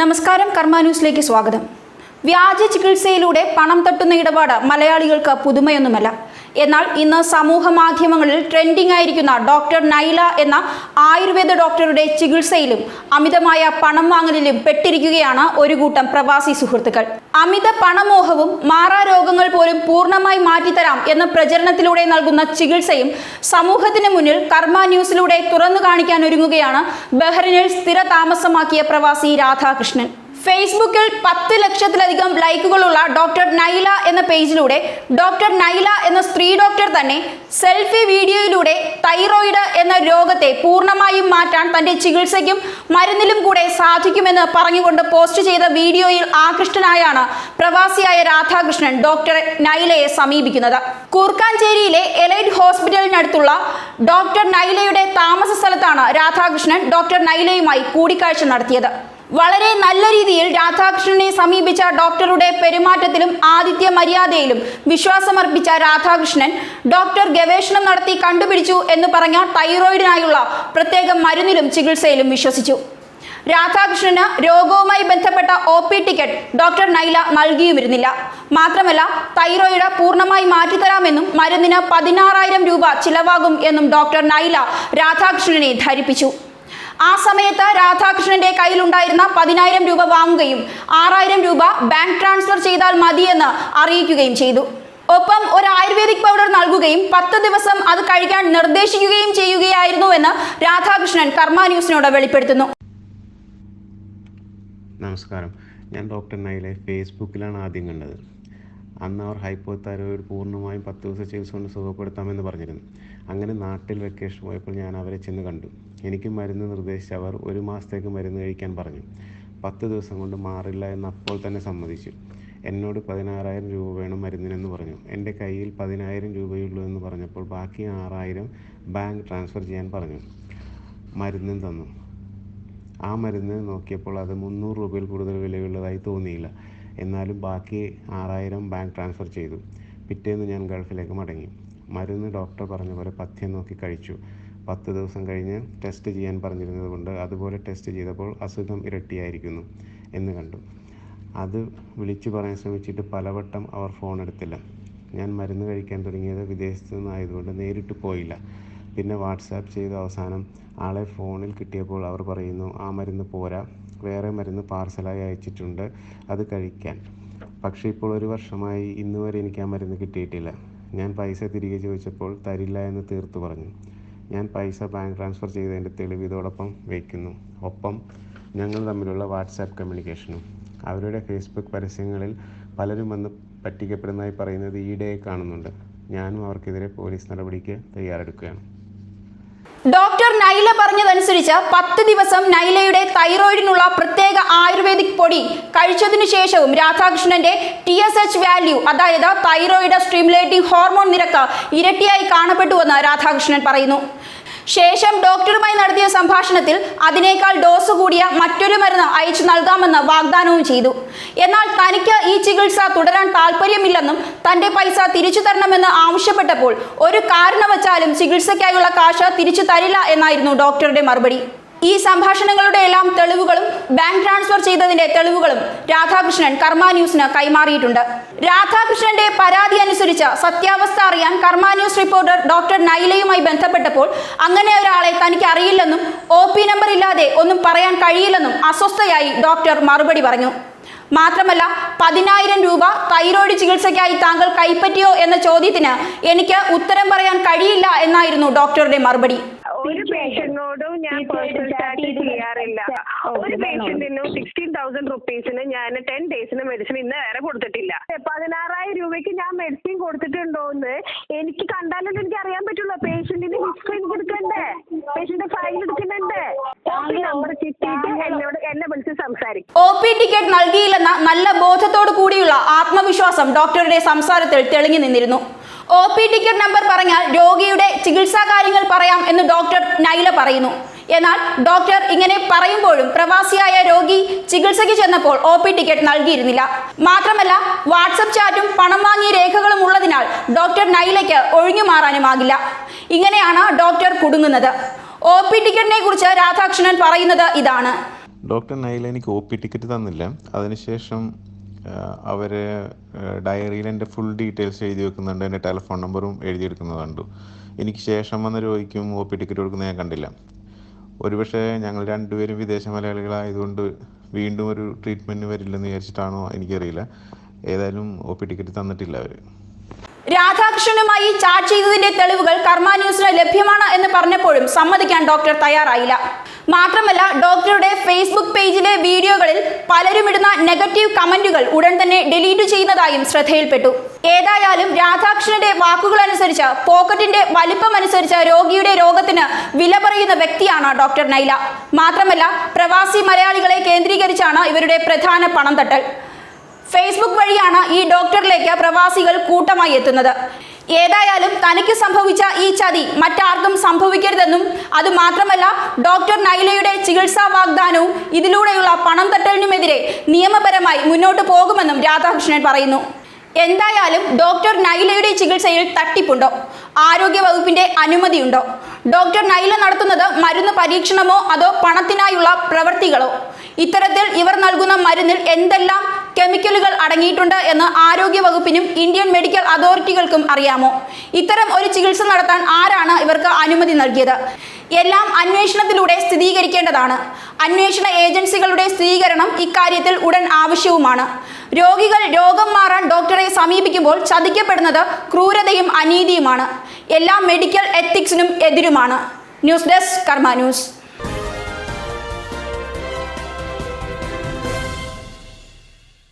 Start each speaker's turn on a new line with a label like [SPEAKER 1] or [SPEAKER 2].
[SPEAKER 1] നമസ്കാരം കർമ്മ ന്യൂസിലേക്ക് സ്വാഗതം. വ്യാജ ചികിത്സയിലൂടെ പണം തട്ടുന്ന ഇടപാട് മലയാളികൾക്ക് പുതുമയൊന്നുമല്ല. എന്നാൽ ഇന്ന് സമൂഹ മാധ്യമങ്ങളിൽ ട്രെൻഡിംഗ് ആയിരിക്കുന്ന ഡോക്ടർ നൈല എന്ന ആയുർവേദ ഡോക്ടറുടെ ചികിത്സയിലും അമിതമായ പണം വാങ്ങലിലും പെട്ടിരിക്കുകയാണ് ഒരു കൂട്ടം പ്രവാസി സുഹൃത്തുക്കൾ. അമിത പണമോഹവും മാറാ രോഗങ്ങൾ പോലും പൂർണമായി മാറ്റിത്തരാം എന്ന പ്രചരണത്തിലൂടെ നൽകുന്ന ചികിത്സയും സമൂഹത്തിന് മുന്നിൽ കർമ്മ ന്യൂസിലൂടെ തുറന്നു കാണിക്കാൻ ഒരുങ്ങുകയാണ് ബഹ്റിനിൽ സ്ഥിര താമസമാക്കിയ പ്രവാസി രാധാകൃഷ്ണൻ. ഫേസ്ബുക്കിൽ പത്ത് ലക്ഷത്തിലധികം ലൈക്കുകളുള്ള ഡോക്ടർ നൈല എന്ന പേജിലൂടെ ഡോക്ടർ നൈല എന്ന സ്ത്രീ ഡോക്ടർ തന്നെ സെൽഫി വീഡിയോയിലൂടെ തൈറോയിഡ് എന്ന രോഗത്തെ പൂർണമായും മാറ്റാൻ തന്റെ ചികിത്സയ്ക്കും മരുന്നിലും കൂടെ സാധിക്കുമെന്ന് പറഞ്ഞുകൊണ്ട് പോസ്റ്റ് ചെയ്ത വീഡിയോയിൽ ആകൃഷ്ടനായാണ് പ്രവാസിയായ രാധാകൃഷ്ണൻ ഡോക്ടർ നൈലയെ സമീപിക്കുന്നത്. കൂർക്കാഞ്ചേരിയിലെ എലൈറ്റ് ഹോസ്പിറ്റലിനടുത്തുള്ള ഡോക്ടർ നൈലയുടെ താമസ സ്ഥലത്താണ് രാധാകൃഷ്ണൻ ഡോക്ടർ നൈലയുമായി കൂടിക്കാഴ്ച നടത്തിയത്. വളരെ നല്ല രീതിയിൽ രാധാകൃഷ്ണനെ സമീപിച്ച ഡോക്ടറുടെ പെരുമാറ്റത്തിലും ആതിഥ്യ മര്യാദയിലും വിശ്വാസമർപ്പിച്ച രാധാകൃഷ്ണൻ ഡോക്ടർ ഗവേഷണം നടത്തി കണ്ടുപിടിച്ചു എന്ന് പറഞ്ഞ തൈറോയിഡിനായുള്ള പ്രത്യേക മരുന്നിലും ചികിത്സയിലും വിശ്വസിച്ചു. രാധാകൃഷ്ണന് രോഗവുമായി ബന്ധപ്പെട്ട O P ticket doctor Naila നൽകിയുമിരുന്നില്ല. മാത്രമല്ല തൈറോയിഡ് പൂർണമായി മാറ്റിത്തരാമെന്നും മരുന്നിന് പതിനാറായിരം രൂപ ചിലവാകും എന്നും ഡോക്ടർ നൈല രാധാകൃഷ്ണനെ ധരിപ്പിച്ചു. ആ സമയത്ത് രാധാകൃഷ്ണന്റെ കയ്യിലുണ്ടായിരുന്ന പതിനായിരം രൂപ വാങ്ങുകയും ആറായിരം രൂപ ബാങ്ക് ട്രാൻസ്ഫർ ചെയ്താൽ മതിയെന്ന് അറിയിക്കുകയും ചെയ്തു. ഒപ്പം ഒരു ആയുർവേദിക് പൗഡർ നൽകുകയും പത്ത് ദിവസം അത് കഴിക്കാൻ നിർദ്ദേശിക്കുകയും ചെയ്യുകയായിരുന്നുവെന്ന് രാധാകൃഷ്ണൻ കർമ്മ ന്യൂസിനോട് വെളിപ്പെടുത്തുന്നു.
[SPEAKER 2] നമസ്കാരം. ഞാൻ ഡോക്ടർ നൈലെ ഫേസ്ബുക്കിലാണ് ആദ്യം കണ്ടത്. അന്ന് അവർ ഹൈപ്പോ ഹൈപ്പോതൈറോയിഡ് പൂർണമായും പത്ത് ദിവസം ചികിത്സ കൊണ്ട് സുഖപ്പെടുത്താമെന്ന് പറഞ്ഞിരുന്നു. അങ്ങനെ നാട്ടിൽ വെക്കേഷൻ പോയപ്പോൾ ഞാൻ അവരെ ചെന്ന് കണ്ടു. എനിക്ക് മരുന്ന് നിർദ്ദേശിച്ച് അവർ ഒരു മാസത്തേക്ക് മരുന്ന് കഴിക്കാൻ പറഞ്ഞു. പത്ത് ദിവസം കൊണ്ട് മാറില്ല എന്ന് അപ്പോൾ തന്നെ സമ്മതിച്ചു. എന്നോട് പതിനാറായിരം രൂപ വേണം മരുന്നിനെന്ന് പറഞ്ഞു. എന്റെ കയ്യിൽ പതിനായിരം രൂപയുള്ളൂ എന്ന് പറഞ്ഞപ്പോൾ ബാക്കി ആറായിരം ബാങ്ക് ട്രാൻസ്ഫർ ചെയ്യാൻ പറഞ്ഞു. മരുന്നും തന്നു. ആ മരുന്ന് നോക്കിയപ്പോൾ അത് മുന്നൂറ് രൂപയിൽ കൂടുതൽ വിലയുള്ളതായി തോന്നിയില്ല. എന്നാലും ബാക്കി ആറായിരം ബാങ്ക് ട്രാൻസ്ഫർ ചെയ്തു. പിറ്റേന്ന് ഞാൻ ഗൾഫിലേക്ക് മടങ്ങി. മരുന്ന് ഡോക്ടർ പറഞ്ഞ പോലെ പഥ്യം നോക്കി കഴിച്ചു. പത്ത് ദിവസം കഴിഞ്ഞ് ടെസ്റ്റ് ചെയ്യാൻ പറഞ്ഞിരുന്നത് കൊണ്ട് അതുപോലെ ടെസ്റ്റ് ചെയ്തപ്പോൾ അസുഖം ഇരട്ടിയായിരിക്കുന്നു എന്ന് കണ്ടു. അത് വിളിച്ചു പറയാൻ ശ്രമിച്ചിട്ട് പലവട്ടം അവർ ഫോൺ എടുത്തില്ല. ഞാൻ മരുന്ന് കഴിക്കാൻ തുടങ്ങിയത് വിദേശത്ത് നിന്നായതുകൊണ്ട് നേരിട്ട് പോയില്ല. പിന്നെ വാട്സാപ്പ് ചെയ്ത അവസാനം ആളെ ഫോണിൽ കിട്ടിയപ്പോൾ അവർ പറയുന്നു ആ മരുന്ന് പോരാ. വേറെ മരുന്ന് പാർസലായി അയച്ചിട്ടുണ്ട് അത് കഴിക്കാൻ. പക്ഷേ ഇപ്പോൾ ഒരു വർഷമായി ഇന്നുവരെ എനിക്ക് ആ മരുന്ന് കിട്ടിയിട്ടില്ല. ഞാൻ പൈസ തിരികെ ചോദിച്ചപ്പോൾ തരില്ല എന്ന് തീർത്തു പറഞ്ഞു. ഞാൻ പൈസ ബാങ്ക് ട്രാൻസ്ഫർ ചെയ്തതിന്റെ തെളിവ് ഇതോടൊപ്പം വയ്ക്കുന്നു ഒപ്പം ഞങ്ങൾ തമ്മിലുള്ള വാട്സാപ്പ് കമ്മ്യൂണിക്കേഷനും അവരുടെ ഫേസ്ബുക്ക് പരസ്യങ്ങളിൽ പലരും വന്ന് പറ്റിക്കപ്പെടുന്നതായി പറയുന്നത് ഈയിടെ കാണുന്നുണ്ട്. ഞാനും അവർക്കെതിരെ പോലീസ് നടപടിക്ക് തയ്യാറെടുക്കുകയാണ്.
[SPEAKER 1] ഡോക്ടർ നൈല പറഞ്ഞതനുസരിച്ച് പത്ത് ദിവസം നൈലയുടെ തൈറോയിഡിനുള്ള പ്രത്യേക ആയുർവേദിക് പൊടി കഴിച്ചതിനു ശേഷവും രാധാകൃഷ്ണന്റെ ടി എസ് എച്ച് വാല്യൂ അതായത് തൈറോയിഡ് സ്റ്റിമുലേറ്റിംഗ് ഹോർമോൺ നിരക്ക് ഇരട്ടിയായി കാണപ്പെട്ടുവെന്ന് രാധാകൃഷ്ണൻ പറയുന്നു. ശേഷം ഡോക്ടറുമായി നടത്തിയ സംഭാഷണത്തിൽ അതിനേക്കാൾ ഡോസ് കൂടിയ മറ്റൊരു മരുന്ന് അയച്ചു നൽകാമെന്ന് വാഗ്ദാനവും ചെയ്തു. എന്നാൽ തനിക്ക് ഈ ചികിത്സ തുടരാൻ താല്പര്യമില്ലെന്നും തന്റെ പൈസ തിരിച്ചു തരണമെന്ന് ആവശ്യപ്പെട്ടപ്പോൾ ഒരു കാരണവച്ചാലും ചികിത്സയ്ക്കായുള്ള കാശ് തിരിച്ചു തരില്ല എന്നായിരുന്നു ഡോക്ടറുടെ മറുപടി. ഈ സംഭാഷണങ്ങളുടെ എല്ലാം തെളിവുകളും ബാങ്ക് ട്രാൻസ്ഫർ ചെയ്തതിന്റെ തെളിവുകളും രാധാകൃഷ്ണൻ കർമ്മ ന്യൂസിന് കൈമാറിയിട്ടുണ്ട്. രാധാകൃഷ്ണന്റെ പരാതി അനുസരിച്ച് സത്യാവസ്ഥ അറിയാൻ കർമ്മ ന്യൂസ് റിപ്പോർട്ടർ ഡോക്ടർ നൈലയുമായി ബന്ധപ്പെട്ടപ്പോൾ അങ്ങനെ ഒരാളെ തനിക്ക് അറിയില്ലെന്നും ഒ പി നമ്പർ ഇല്ലാതെ ഒന്നും പറയാൻ കഴിയില്ലെന്നും അസ്വസ്ഥയായി ഡോക്ടർ മറുപടി പറഞ്ഞു. മാത്രമല്ല പതിനായിരം രൂപ തൈറോയ്ഡ് ചികിത്സയ്ക്കായി താങ്കൾ കൈപ്പറ്റിയോ എന്ന ചോദ്യത്തിന് എനിക്ക് ഉത്തരം പറയാൻ കഴിയില്ല എന്നായിരുന്നു ഡോക്ടറുടെ മറുപടി.
[SPEAKER 3] പേഷ്യന്റിനോടും ഞാൻ പേഴ്സണൽ ചാറ്റ് ചെയ്യാറില്ല. ഒരു പേഷ്യന്റിനും സിക്സ്റ്റീൻ തൗസൻഡ് റുപ്പീസിന് ഞാൻ ടെൻ ഡേയ്സിന് മെഡിസിൻ ഇന്ന് വരെ കൊടുത്തിട്ടില്ല. പതിനാറായിരം രൂപയ്ക്ക് ഞാൻ മെഡിസിൻ കൊടുത്തിട്ടുണ്ടോ എന്ന് എനിക്ക് കണ്ടാലല്ലേ എനിക്ക് അറിയാൻ പറ്റുള്ളൂ. പേഷ്യന്റിന്റെ ഹിസ്റ്ററി എനിക്ക് എടുക്കണ്ടേ പേഷ്യന്റ് ഫയൽ എടുക്കുന്നുണ്ട്. നമ്പർ കിട്ടിയിട്ട് എന്നോട് എന്നെ വിളിച്ച് സംസാരിക്കും.
[SPEAKER 1] ഒ പി ടിക്കറ്റ് നൽകിയില്ലെന്ന നല്ല ബോധത്തോടു കൂടിയുള്ള ആത്മവിശ്വാസം ഡോക്ടറുടെ സംസാരത്തിൽ തെളിഞ്ഞു നിന്നിരുന്നു. ഒ പി ടിക്കറ്റ് നമ്പർ പറഞ്ഞാൽ രോഗിയുടെ ചികിത്സാ കാര്യങ്ങൾ പറയാം എന്ന് ഡോക്ടർ നൈല പറയുന്നു. എന്നാൽ ഡോക്ടർ ഇങ്ങനെ പറയുമ്പോഴും പ്രവാസിയായ രോഗി ചികിത്സയ്ക്ക് ചെന്നപ്പോൾ ഒ പി ടിക്കറ്റ് നൽകിയിരുന്നില്ല. മാത്രമല്ല വാട്സപ്പ് ചാറ്റും പണം വാങ്ങിയ രേഖകളും ഉള്ളതിനാൽ ഡോക്ടർ നൈലയ്ക്ക് ഒഴിഞ്ഞു മാറാനുമാകില്ല. ഇങ്ങനെയാണ് ഡോക്ടർ കുടുങ്ങുന്നത്. ഒ പി ടിക്കറ്റിനെ കുറിച്ച് രാധാകൃഷ്ണൻ പറയുന്നത് ഇതാണ്.
[SPEAKER 2] ഡോക്ടർ നൈല എനിക്ക് ഒ പി ടിക്കറ്റ് തന്നില്ല. അതിനുശേഷം അവർ ഡയറിയിൽ എന്റെ ഫുൾ ഡീറ്റെയിൽസ് എഴുതി വെക്കുന്നുണ്ട്. എന്റെ ടെലിഫോൺ നമ്പറും എഴുതിയെടുക്കുന്നത് കണ്ടു. എനിക്ക് ശേഷം വന്ന രോഗിക്കും ഒ പി ടിക്കറ്റ് കൊടുക്കുന്നത് ഞാൻ കണ്ടില്ല. ഒരുപക്ഷെ ഞങ്ങൾ രണ്ടുപേരും വിദേശ മലയാളികളായതുകൊണ്ട് വീണ്ടും ഒരു ട്രീറ്റ്മെന്റ് വരില്ലെന്ന് വിചാരിച്ചിട്ടാണോ എനിക്കറിയില്ല. ഏതായാലും ഒ പി ടിക്കറ്റ് തന്നിട്ടില്ല അവർ
[SPEAKER 1] രാധാകൃഷ്ണനുമായി ചാറ്റ് ചെയ്തതിന്റെ തെളിവുകൾ കർമ്മ ന്യൂസിന് ലഭ്യമാണ് എന്ന് പറഞ്ഞപ്പോഴും സമ്മതിക്കാൻ ഡോക്ടർ തയ്യാറായില്ല. മാത്രമല്ല ഡോക്ടറുടെ ഫേസ്ബുക്ക് പേജിലെ വീഡിയോകളിൽ പലരും ഇടുന്ന നെഗറ്റീവ് കമന്റുകൾ ഉടൻ തന്നെ ഡിലീറ്റ് ചെയ്യുന്നതായും ശ്രദ്ധയിൽപ്പെട്ടു. ഏതായാലും രാധാകൃഷ്ണന്റെ വാക്കുകൾ അനുസരിച്ച് പോക്കറ്റിന്റെ അനുസരിച്ച് രോഗിയുടെ രോഗത്തിന് വില പറയുന്ന വ്യക്തിയാണ് ഡോക്ടർ നൈല. മാത്രമല്ല പ്രവാസി മലയാളികളെ കേന്ദ്രീകരിച്ചാണ് ഇവരുടെ പ്രധാന പണം തട്ടൽ ഫേസ്ബുക്ക് വഴിയാണ് ഈ ഡോക്ടറിലേക്ക് പ്രവാസികൾ കൂട്ടമായി എത്തുന്നത്. ഏതായാലും തനിക്ക് സംഭവിച്ച ഈ ചതി മറ്റാർക്കും സംഭവിക്കരുതെന്നും അത് മാത്രമല്ല ഡോക്ടർ നൈലയുടെ ചികിത്സാ വാഗ്ദാനവും ഇതിലൂടെയുള്ള പണം തട്ടലിനുമെതിരെ നിയമപരമായി മുന്നോട്ട് പോകുമെന്നും രാധാകൃഷ്ണൻ പറയുന്നു. എന്തായാലും ഡോക്ടർ നൈലയുടെ ചികിത്സയിൽ തട്ടിപ്പുണ്ടോ? ആരോഗ്യ വകുപ്പിന്റെ അനുമതിയുണ്ടോ? ഡോക്ടർ നൈല നടത്തുന്നത് മരുന്ന് പരീക്ഷണമോ അതോ പണത്തിനായുള്ള പ്രവൃത്തികളോ ഇത്തരത്തിൽ ഇവർ നൽകുന്ന മരുന്നിൽ എന്തെല്ലാം കെമിക്കലുകൾ അടങ്ങിയിട്ടുണ്ട് എന്ന് ആരോഗ്യ വകുപ്പിനും ഇന്ത്യൻ മെഡിക്കൽ അതോറിറ്റികൾക്കും അറിയാമോ? ഇത്തരം ഒരു ചികിത്സ നടത്താൻ ആരാണ് ഇവർക്ക് അനുമതി നൽകിയത്? എല്ലാം അന്വേഷണത്തിലൂടെ സ്ഥിരീകരിക്കേണ്ടതാണ്. അന്വേഷണ ഏജൻസികളുടെ സ്ഥിരീകരണം ഇക്കാര്യത്തിൽ ഉടൻ ആവശ്യവുമാണ്. രോഗികൾ രോഗം മാറാൻ ഡോക്ടറെ സമീപിക്കുമ്പോൾ ചതിക്കപ്പെടുന്നത് ക്രൂരതയും അനീതിയുമാണ്. എല്ലാ മെഡിക്കൽ എത്തിക്സിനും എതിരുമാണ്. News desk Karma news.